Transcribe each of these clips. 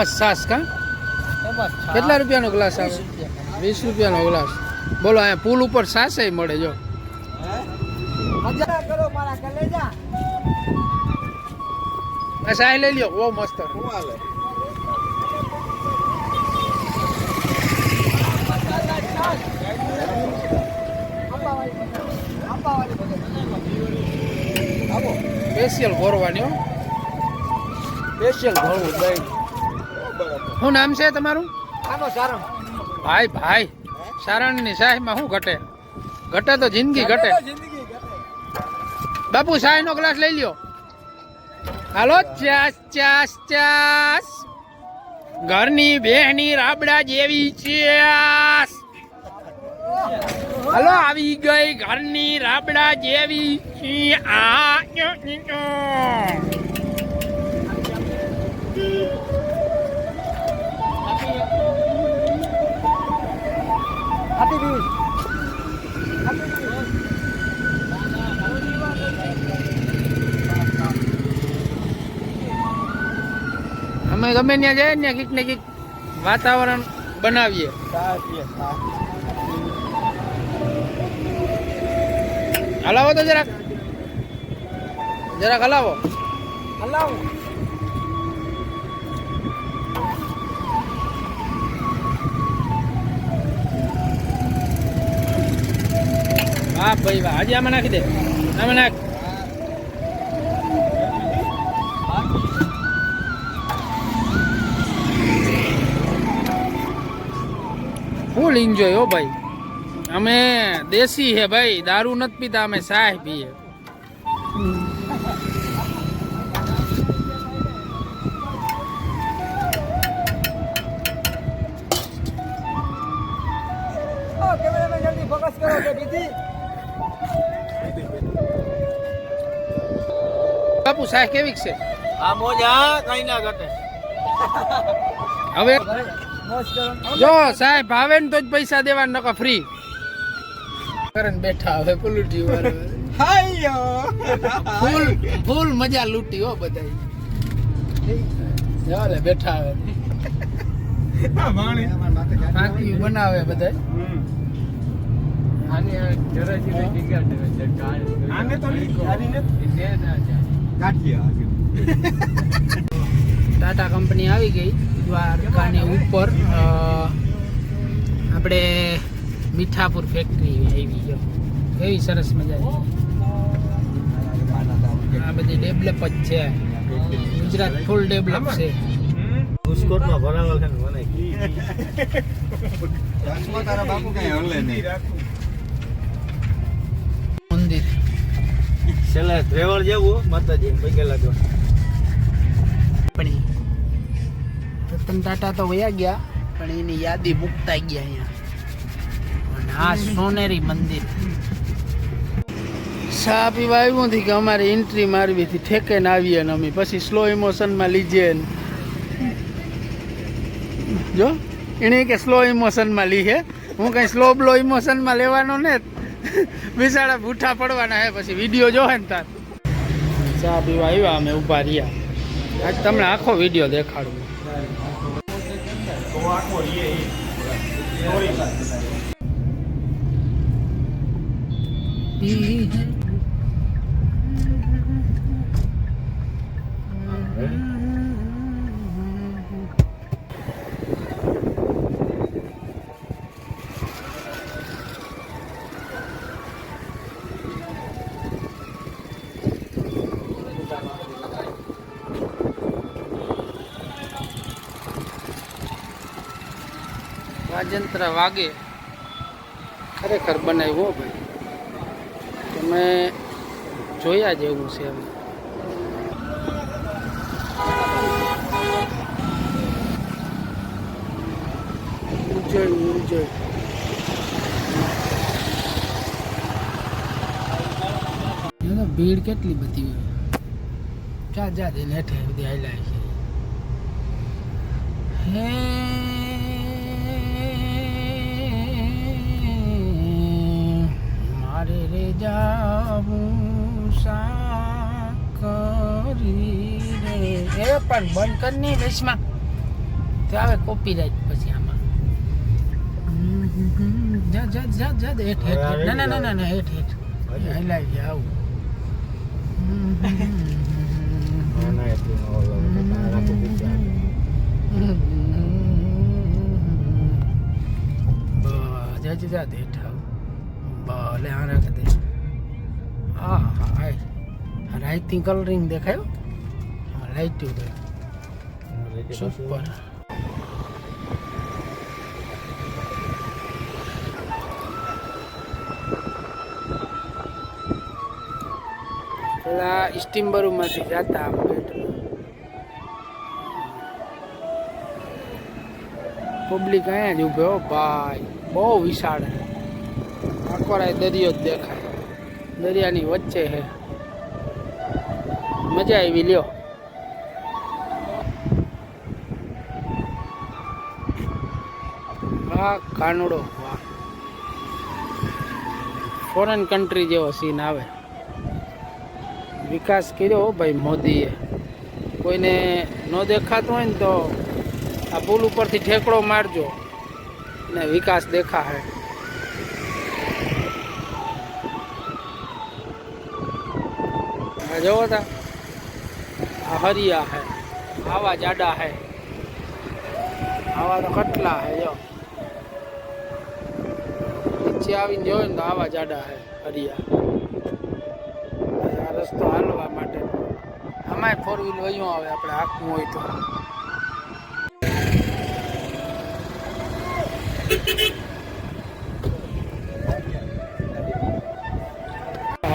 સાસ કા? કેટલા રૂપિયાનો ગ્લાસ આવે? વીસ રૂપિયાનો. ગ્લાસ. બોલો અહીંયા પુલ ઉપર સાસે મળે જો. સાય લઈ લ્યો બહુ મસ્ત. સ્પેશિયલ ભરવાની હો. સ્પેશિયલ ભરવું દહીં શું નામ છે તમારું? ભાઈ સારણ ભાઈ ભાઈ. સારણની શાહીમાં શું ઘટે? ઘટે તો જિંદગી ઘટે. બાપુ શાહી નો ગ્લાસ લઈ લ્યો. હાલો ચાસ ચાસ ચાસ. ઘરની બેહની રાબડા જેવી ચાસ હાલો આવી ગઈ ઘરની રાબડા જેવી છે. આ આપી દીધી અમે ગમે ત્યાં જાય ને કંઈક ને કંઈક વાતાવરણ બનાવીએ. હલાવો તો જરાક. જરાક હલાવો. હલાવ. વાહ ભાઈ, વાહ. હજી આમાં નાખી દે. આમાં નાખ. ફૂલ એન્જોય હો ભાઈ. અમે દેશી હે ભાઈ. દારૂ નથી પીતા, અમે સાહ પીએ. કેમેરામેન, જલ્દી ફોકસ કરો, કે દીધી બાપુ સાહ કેવી છે? આ મોજા કઈ ના ઘટે. હવે જો સાહેબ ભાવે ને તો જ પૈસા દેવા નકો ફ્રી કરન બેઠા હવે પુલુટી વાર હાયો ફૂલ ફૂલ મજા લૂટી હો બધા ચાલે બેઠા હવે. ફાંકી બનાવે બધા આને તો ટાટા કંપની આવી ગઈ દ્વારકાની ઉપર આપણે મીઠાપુર ફેક્ટરી આવી ગયો. કેવી સરસ મજા આ બધી ડેવલપ જ છે. ગુજરાત ફૂલ ડેવલપ છે. છે ને મને. તારા બાપુ કઈ હલે નહીં. છેલ્લે ટ્રેવલ જેવું માતાજી પૈકે જો. પણ રતન ટાટા તો વયા ગયા પણ એની યાદી મુકતા ગયા અહીંયા. અને આ સોનેરી મંદિર. ચા પીવા આવ્યું હતી કે અમારે એન્ટ્રી મારવી હતી ઠેકે ને આવીએ ને અમે. પછી સ્લો ઇમોશનમાં લીજે ને. જો એને કે સ્લો ઇમોશનમાં લીધે હું કઈ સ્લો બ્લો ઇમોશનમાં લેવાનો ને બિચારા ભૂઠા પડવાના હે, પછી વીડિયો જોહે ને તાર. ચા પીવા આવ્યા અમે, ઊભા રહ્યા. આજ તમને આખો વીડિયો દેખાડું. વાજંત્ર વાગે. ખરેખર બનાવ્યું હો ભાઈ. તમે જોયા જેવું છે enjoy, enjoy. ભીડ કેટલી બધી હોય. જા જા દે હેઠે બધી હાલ્યા છે હે મારે રે જાવું સા કરી રે. એ પણ બંધ કરની રેશમા તો આવે કોપીરાઇટ પછી આમાં. જા જા જા જા હેઠ હેઠ. ના ના ના ના હેઠ હેઠ. હલાઈ ગયા આવું. જા જા, હેઠ. ભલે આ રાખ દે. હા હા હા રાઈટિંગ કલરિંગ દેખાયો? લાઈટ સુપર પેલા સ્ટીમબરુમાંથી જતા પબ્લિક અહીંયા જ ઉભે હો, ભાઈ. બહુ વિશાળ છે દરિયો જ દેખાય. દરિયાની વચ્ચે છે મજા આવી, લ્યો. કાનુડો, વાહ. ફોરેન કન્ટ્રી જેવો સીન આવે. વિકાસ કર્યો ભાઈ મોદીએ. કોઈને ન દેખાતું હોય ને તો આ પુલ ઉપરથી ઠેકડો મારજો. ને વિકાસ દેખા જોવો તા હરિયા હે, આવા જાડા હે, આવા તો કટલા હે, જો. નીચે આવીને જોયો ને તો આવા જાડા હે, હરિયા. આ રસ્તો હાલવા માટે. આમાંય ફોર વ્હીલ વયું આવે આપણે, હાકવું હોય તો.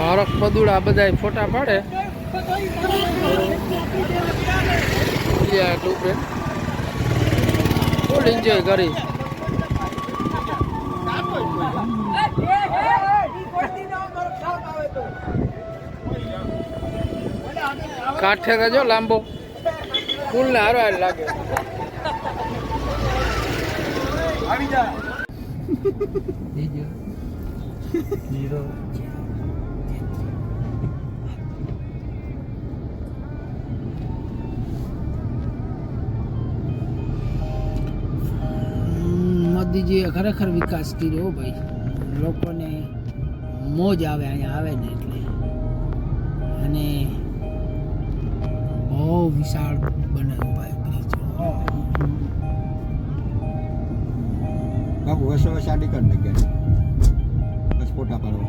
હરખ પદુડા બધા ફોટા પાડે. ટુપે ફૂલ એન્જોય કરી. કાંઠે જો લાંબો. ફૂલ ને હારો લાગે. હમ, મોદીજીએ ખરેખર વિકાસ કર્યો હો ભાઈ. લોકોને મોજ આવે અહીંયા આવે ને એટલે. અને બહુ વિશાળ બનાવ્યું ભાઈ બ્રિજ બાપુ વસો આડી કરી નાખ્યા બસ ફોટા પાડવા.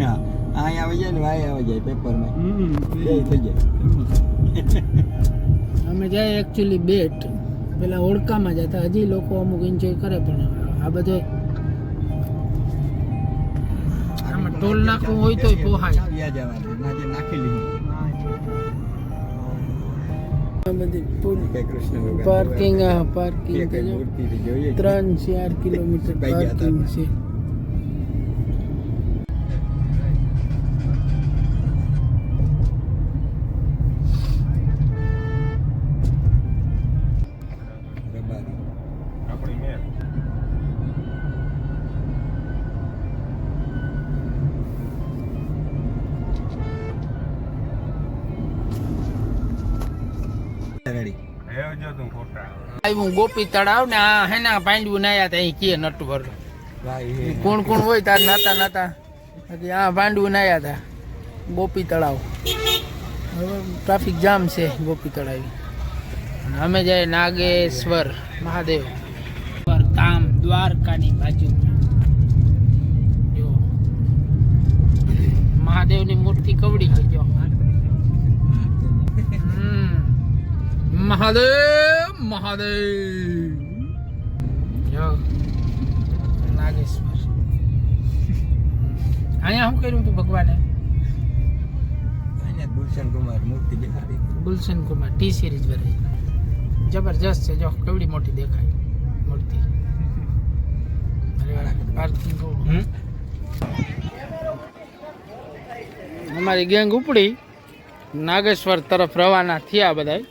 હા અહીંયા આવી જાય ને ભાઈ આવી જાય પેપરમાં. થઈ જાય. અમે જાય એકચ્યુઅલી બેટ પેલા ઓળકામાં જતા હજી લોકો અમુક એન્જોય કરે પણ આ બધો આમાં ટોલ નાખવું હોય તોય પોહાય નાખી લીધું બધી પાર્કિંગ પાર્કિંગ. ત્રણ ચાર કિલોમીટર. પાર્કિંગ છે રેડી આવ્યું ગોપી તળાવ ને આ હેના પાંડવું નાયા તા અહીં કે નટવર કોણ કોણ હોય તાર નાતા નાતા. બાકી આ પાંડવું નાયા તા ગોપી તળાવ. ટ્રાફિક જામ છે ગોપી તળાવ. અમે જાય નાગેશ્વર મહાદેવ. ધામ દ્વારકાની બાજુ. જો. મહાદેવની મૂર્તિ કવડી ગઈ જો હમ. મહાદેવ મહાદેવ. નાગેશ્વર અહીંયા શું કર્યું તું ભગવાને? ગુલશન કુમાર મૂર્તિ દેખાડી. ગુલશન કુમાર ટી સિરીઝ વાળી. જબરજસ્ત છે જો કેવડી મોટી દેખાય મૂર્તિ. અમારી ગેંગ ઉપડી. નાગેશ્વર તરફ રવાના થયા બધા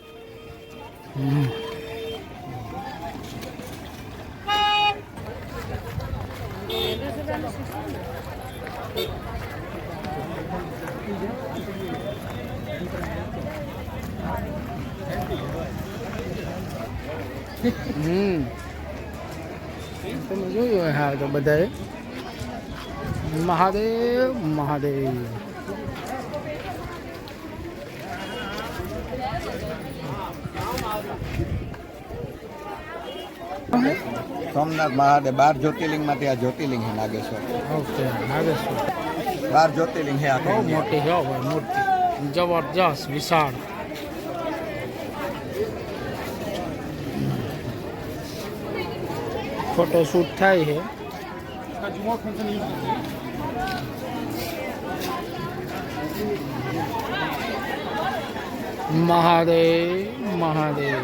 હમ તમે જોયું હોય હા તો બધાએ મહાદેવ મહાદેવ સોમનાથ મહાદેવ બાર જ્યોતિર્લિંગમાંથી આ જ્યોતિર્લિંગ છે નાગેશ્વર. ઓકે નાગેશ્વર. બાર જ્યોતિર્લિંગ છે બહુ મોટી છે ભાઈ મૂર્તિ જબરજસ્ત વિશાળ. ફોટો શૂટ થાય છે મહાદેવ મહાદેવ.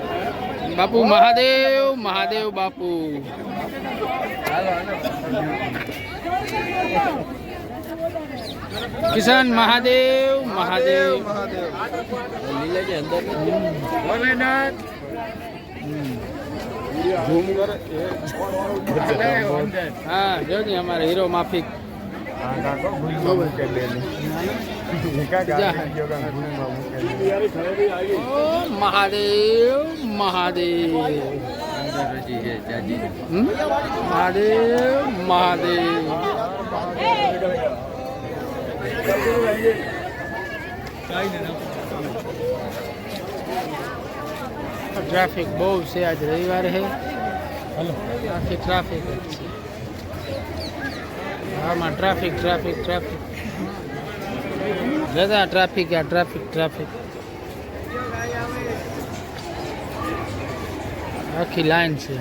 બાપુ મહાદેવ મહાદેવ બાપુ. કિશન મહાદેવ મહાદેવ. હા જોજે અમારે હીરો માફિક. ઓ મહાદેવ મહાદેવ હમ? મહાદેવ મહાદેવ ટ્રાફિક બહુ છે આજ રવિવાર છે આખી ટ્રાફિક જ છે આમાં ટ્રાફિક ટ્રાફિક ટ્રાફિક બધા ટ્રાફિક આ ટ્રાફિક ટ્રાફિક આખી લાઈન છે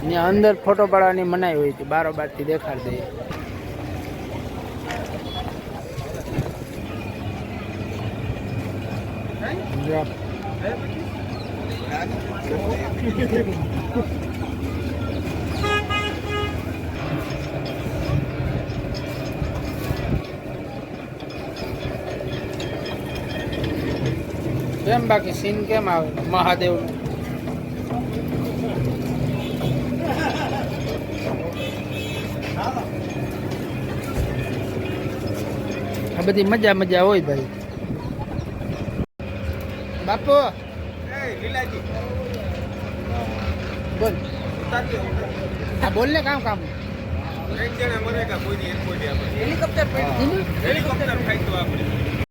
ત્યાં અંદર ફોટો પાડવાની મનાઈ હોય છે બારોબારથી દેખાડી દઈએ જો. કેમ બાકી સીન કેમ આવે? મહાદેવ આ બધી મજા મજા હોય ભાઈ. બાપુ. બોલ. આ બોલ ને કામ કામ. હેલિકોપ્ટર હેલિકોપ્ટર ફાઈટ તો આપણે.